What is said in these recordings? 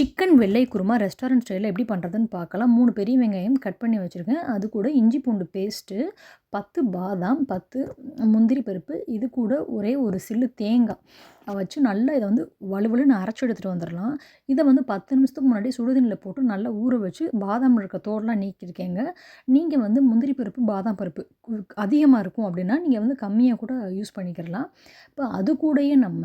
Chicken வெள்ளை kurma restaurant ஸ்டைலில் எப்படி பண்ணுறதுன்னு பார்க்கலாம். மூணு பெரிய வெங்காயம் கட் பண்ணி வச்சுருக்கேன். அது கூட இஞ்சி பூண்டு பேஸ்ட்டு பத்து பாதாம் பத்து முந்திரி பருப்பு இது கூட ஒரே ஒரு சில்லு தேங்காய். வச்சு நல்லா இதை வந்து வலுவலுன்னு அரைச்சி எடுத்துகிட்டு வந்துடலாம். இதை வந்து பத்து நிமிஷத்துக்கு முன்னாடி சுடுதண்ணியில் போட்டு நல்லா ஊற வச்சு பாதாம் இருக்க தோடெலாம் நீக்கியிருக்கேங்க. நீங்கள் வந்து முந்திரி பருப்பு பாதாம் பருப்பு அதிகமாக இருக்கும் அப்படின்னா நீங்கள் வந்து கம்மியாக கூட யூஸ் பண்ணிக்கிறலாம் இப்போ அது கூடயே நம்ம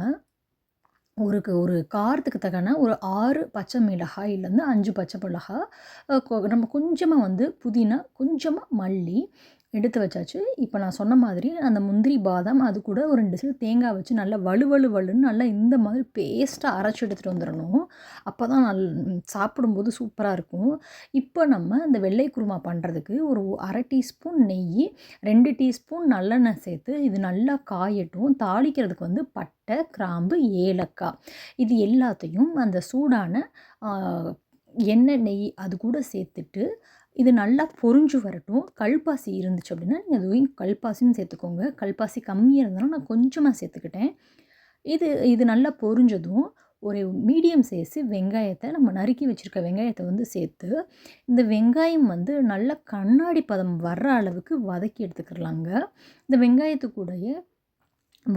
ஒரு ஒரு காரத்துக்கு தக்கன ஒரு ஆறு பச்சை மிளகாயிலேருந்து அஞ்சு பச்சை மிளகாய் நம்ம கொஞ்சமாக வந்து புதினா கொஞ்சமாக மல்லி எடுத்து வச்சாச்சு. இப்போ நான் சொன்ன மாதிரி அந்த முந்திரி பாதாம் அது கூட ஒரு ரெண்டு சில தேங்காய் வச்சு நல்லா வலுவலு வலுன்னு நல்லா இந்த மாதிரி பேஸ்ட்டாக அரைச்சி எடுத்துகிட்டு வந்துடணும் அப்போ தான் நல் சாப்பிடும்போது சூப்பராக இருக்கும். இப்போ நம்ம இந்த வெள்ளை குருமா பண்ணுறதுக்கு ஒரு அரை டீஸ்பூன் நெய் ரெண்டு டீஸ்பூன் நல்லெண்ணெய் சேர்த்து இது நல்லா காயட்டும். தாளிக்கிறதுக்கு வந்து பட்டை கிராம்பு ஏலக்காய். இது எல்லாத்தையும் அந்த சூடான எண்ணெய் நெய் அது கூட சேர்த்துட்டு இது நல்லா பொறிஞ்சு வரட்டும். கல்பாசி இருந்துச்சு அப்படின்னா நீங்கள் அதுவும் கல்பாசின்னு சேர்த்துக்கோங்க. கல்பாசி கம்மியாக இருந்தாலும் நான் கொஞ்சமாக சேர்த்துக்கிட்டேன். இது இது நல்லா பொறிஞ்சதும் ஒரு மீடியம் சைஸு வெங்காயத்தை நம்ம நறுக்கி வச்சுருக்க வெங்காயத்தை வந்து சேர்த்து இந்த வெங்காயம் வந்து நல்லா கண்ணாடி பதம் வர்ற அளவுக்கு வதக்கி எடுத்துக்கிறலாங்க இந்த வெங்காயத்துக்கூடைய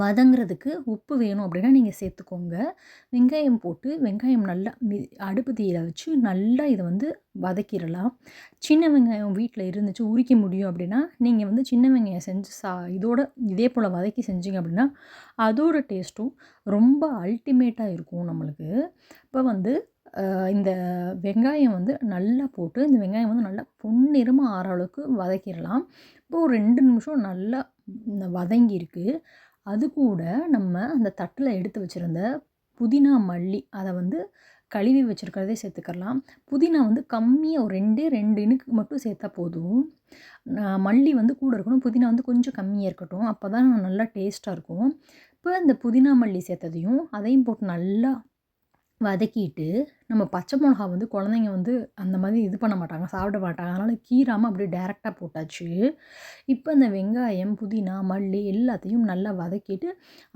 வதங்குறதுக்கு உப்பு வேணும் அப்படின்னா நீங்கள் சேர்த்துக்கோங்க. வெங்காயம் போட்டு வெங்காயம் நல்லா மி அடுப்பு தீயில் வச்சு நல்லா இதை வந்து வதக்கிடலாம். சின்ன வெங்காயம் வீட்டில் இருந்துச்சு உரிக்க முடியும் அப்படின்னா நீங்கள் வந்து சின்ன வெங்காயம் செஞ்சு சா இதோட இதே போல் வதக்கி செஞ்சீங்க அப்படின்னா அதோட டேஸ்ட்டும் ரொம்ப அல்டிமேட்டாக இருக்கும் நம்மளுக்கு. இப்போ வந்து இந்த வெங்காயம் வந்து நல்லா போட்டு இந்த வெங்காயம் வந்து நல்லா பொன்னிறமாக ஆற அளவுக்கு வதக்கிடலாம். இப்போ ஒரு ரெண்டு நிமிஷம் நல்லா வதங்கியிருக்கு. அது கூட நம்ம அந்த தட்டில் எடுத்து வச்சுருந்த புதினா மல்லி அதை வந்து கழுவி வச்சுருக்கிறதே சேர்த்துக்கலாம். புதினா வந்து கம்மியாக ஒரு ரெண்டே ரெண்டு இனுக்கு மட்டும் சேர்த்தா போதும். மல்லி வந்து கூட இருக்கணும் புதினா வந்து கொஞ்சம் கம்மியாக இருக்கட்டும். அப்போ தான் நல்லா டேஸ்ட்டாக இருக்கும். இப்போ இந்த புதினா மல்லி சேர்த்ததையும் அதையும் போட்டு நல்லா வதக்கிட்டு நம்ம பச்சை மிளகா வந்து குழந்தைங்க வந்து அந்த மாதிரி இது பண்ண மாட்டாங்க சாப்பிட மாட்டாங்க. அதனால் கீராமல் அப்படியே டேரெக்டாக போட்டாச்சு. இப்போ இந்த வெங்காயம் புதினா மல்லி எல்லாத்தையும் நல்லா வதக்கிட்டு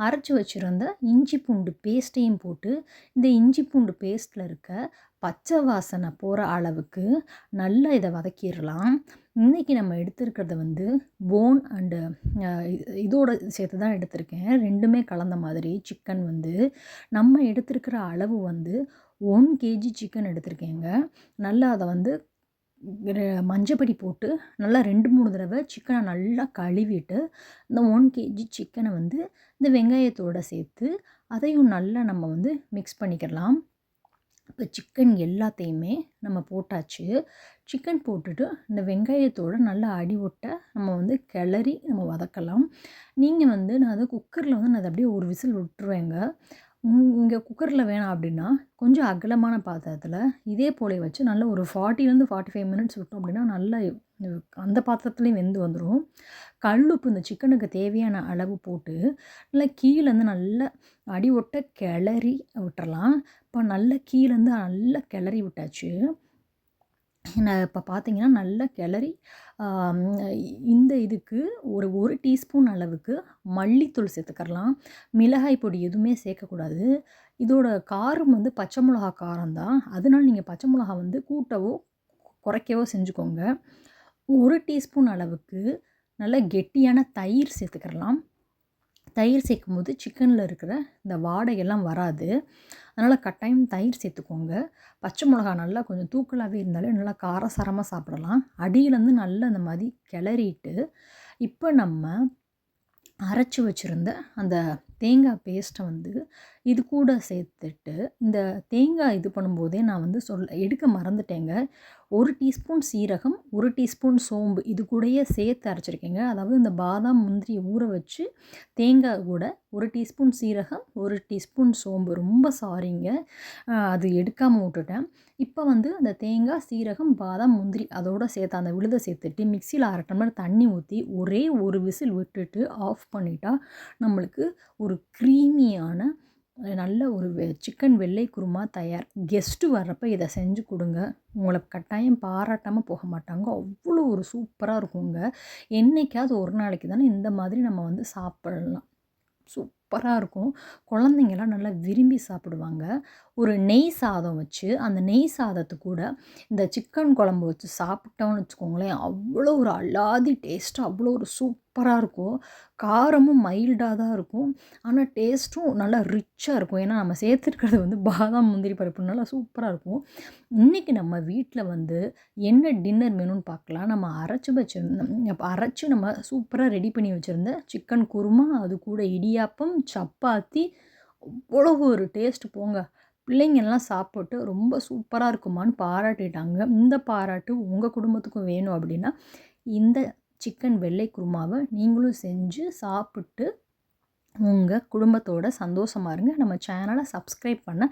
அரைச்சி வச்சுருந்த இஞ்சி பூண்டு பேஸ்ட்டையும் போட்டு இந்த இஞ்சி பூண்டு பேஸ்ட்டில் இருக்க பச்சை வாசனை போகிற அளவுக்கு நல்லா இதை வதக்கிடலாம். இன்றைக்கி நம்ம எடுத்துருக்கிறத வந்து போன் அண்டு இதோட சேர்த்து தான் எடுத்திருக்கேன். ரெண்டுமே கலந்த மாதிரி சிக்கன் வந்து நம்ம எடுத்திருக்கிற அளவு வந்து ஒன் கேஜி சிக்கன் எடுத்திருக்கேங்க. நல்லா அதை வந்து மஞ்சப்படி போட்டு நல்லா ரெண்டு மூணு தடவை சிக்கனை நல்லா கழுவிட்டு இந்த ஒன் கேஜி சிக்கனை வந்து இந்த வெங்காயத்தோடு சேர்த்து அதையும் நல்லா நம்ம வந்து மிக்ஸ் பண்ணிக்கலாம். இப்போ சிக்கன் எல்லாத்தையுமே நம்ம போட்டாச்சு. சிக்கன் போட்டுட்டு இந்த வெங்காயத்தோடு நல்லா அடி ஒட்ட நம்ம வந்து கிளறி நம்ம வதக்கலாம். நீங்கள் வந்து நான் அதை குக்கரில் வந்து நான் அதை அப்படியே ஒரு விசில் விட்டுருவேங்க. இங்கே குக்கரில் வேணாம் அப்படின்னா கொஞ்சம் அகலமான பாத்திரத்தில் இதே போல வச்சு நல்லா ஒரு ஃபார்ட்டிலேருந்து ஃபார்ட்டி ஃபைவ் மினிட்ஸ் விட்டோம் அப்படின்னா நல்லா அந்த பாத்திரத்துலேயும் வெந்து வந்துடும் கல்லுப்பு இந்த சிக்கனுக்கு தேவையான அளவு போட்டு நல்லா கீழேருந்து நல்லா அடி ஒட்ட கிளறி விட்டுறலாம். இப்போ நல்லா கீழேருந்து நல்லா கிளறி விட்டாச்சு. நான் இப்போ பார்த்தீங்கன்னா நல்லா கிளறி இந்த இதுக்கு ஒரு ஒரு டீஸ்பூன் அளவுக்கு மல்லித்தூள் சேர்த்துக்கரலாம் மிளகாய் பொடி எதுவுமே சேர்க்கக்கூடாது. இதோட காரம் வந்து பச்சை மிளகா காரம் தான். அதனால் நீங்கள் பச்சை மிளகா வந்து கூட்டவோ குறைக்கவோ செஞ்சுக்கோங்க. ஒரு டீஸ்பூன் அளவுக்கு நல்ல கெட்டியான தயிர் சேர்த்துக்கிறலாம். தயிர் சேர்க்கும் போது சிக்கனில் இருக்கிற இந்த வாடையெல்லாம் வராது. அதனால் கட்டாயம் தயிர் சேர்த்துக்கோங்க. பச்சை மிளகா நல்லா கொஞ்சம் தூக்கலாகவே இருந்தாலே நல்லா காரசாரமாக சாப்பிடலாம். அடியிலேருந்து நல்லா அந்த மாதிரி கிளறிட்டு இப்போ நம்ம அரைச்சி வச்சுருந்த அந்த தேங்காய் பேஸ்ட்டை வந்து இது கூட சேர்த்துட்டு இந்த தேங்காய் இது பண்ணும்போதே நான் வந்து சொல்ல எடுக்க மறந்துட்டேங்க. ஒரு டீஸ்பூன் சீரகம் ஒரு டீஸ்பூன் சோம்பு இது கூடயே சேர்த்து அரைச்சிருக்கேங்க. அதாவது இந்த பாதாம் முந்திரி ஊற வச்சு தேங்காய் கூட ஒரு டீஸ்பூன் சீரகம் ஒரு டீஸ்பூன் சோம்பு. ரொம்ப சாரிங்க. அது எடுக்காமல் விட்டுட்டேன். இப்போ வந்து அந்த தேங்காய் சீரகம் பாதாம் முந்திரி அதோடு சேர்த்து அந்த விழுதை சேர்த்துட்டு மிக்சியில் அரை டம்ளர் தண்ணி ஊற்றி ஒரே ஒரு விசில் விட்டுட்டு ஆஃப் பண்ணிட்டா நம்மளுக்கு ஒரு க்ரீமியான நல்ல ஒரு வெ சிக்கன் வெள்ளை குருமா தயார். கெஸ்ட்டு வர்றப்போ இதை செஞ்சு கொடுங்க. உங்களை கட்டாயம் பாராட்டாமல் போக மாட்டாங்க. அவ்வளோ ஒரு சூப்பராக இருக்குங்க. என்றைக்காவது ஒரு நாளைக்கு தானே இந்த மாதிரி நம்ம வந்து சாப்பிடலாம். சூப்பராக இருக்கும். குழந்தைங்களாம் நல்லா விரும்பி சாப்பிடுவாங்க. ஒரு நெய் சாதம் வச்சு அந்த நெய் சாதத்து கூட இந்த சிக்கன் குழம்பு வச்சு சாப்பிட்டோம்னு வச்சுக்கோங்களேன் அவ்வளோ ஒரு அல்லாதி டேஸ்ட்டு அவ்வளோ ஒரு சூப் சூப்பராக இருக்கும். காரமும் மைல்டாக தான் இருக்கும். ஆனால் டேஸ்ட்டும் நல்லா ரிச்சாக இருக்கும். ஏன்னா நம்ம சேர்த்துருக்கிறது வந்து பாதாம் முந்திரி பருப்பு நல்லா சூப்பராக இருக்கும். இன்றைக்கி நம்ம வீட்டில் வந்து என்ன டின்னர் மெனுன்னு பார்க்கலாம் நம்ம அரைச்சி வச்சுருந்த அரைச்சி நம்ம சூப்பராக ரெடி பண்ணி வச்சுருந்த சிக்கன் குருமா அது கூட இடியாப்பம் சப்பாத்தி அவ்வளோ ஒரு டேஸ்ட் போங்க. பிள்ளைங்கள்லாம் சாப்பிட்டு ரொம்ப சூப்பராக இருக்குமான்னு பாராட்டிட்டாங்க. இந்த பாராட்டு உங்கள் குடும்பத்துக்கும் வேணும் அப்படின்னா இந்த சிக்கன் வெள்ளை குருமாவை நீங்களும் செஞ்சு சாப்பிட்டு உங்கள் குடும்பத்தோட சந்தோஷமாக இருங்க. நம்ம சேனலை சப்ஸ்கிரைப் பண்ண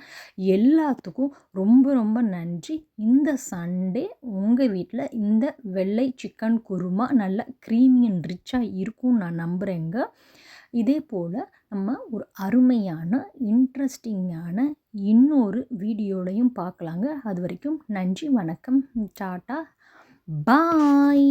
எல்லாத்துக்கும் ரொம்ப ரொம்ப நன்றி. இந்த சண்டே உங்கள் வீட்டில் இந்த வெள்ளை சிக்கன் குருமா நல்ல க்ரீமி அண்ட் ரிச்சாக இருக்கும்னு நான் நம்புகிறேங்க இதே போல் நம்ம ஒரு அருமையான இன்ட்ரெஸ்டிங்கான இன்னொரு வீடியோலையும் பார்க்கலாங்க. அது வரைக்கும் நன்றி வணக்கம். டாட்டா. பாய்.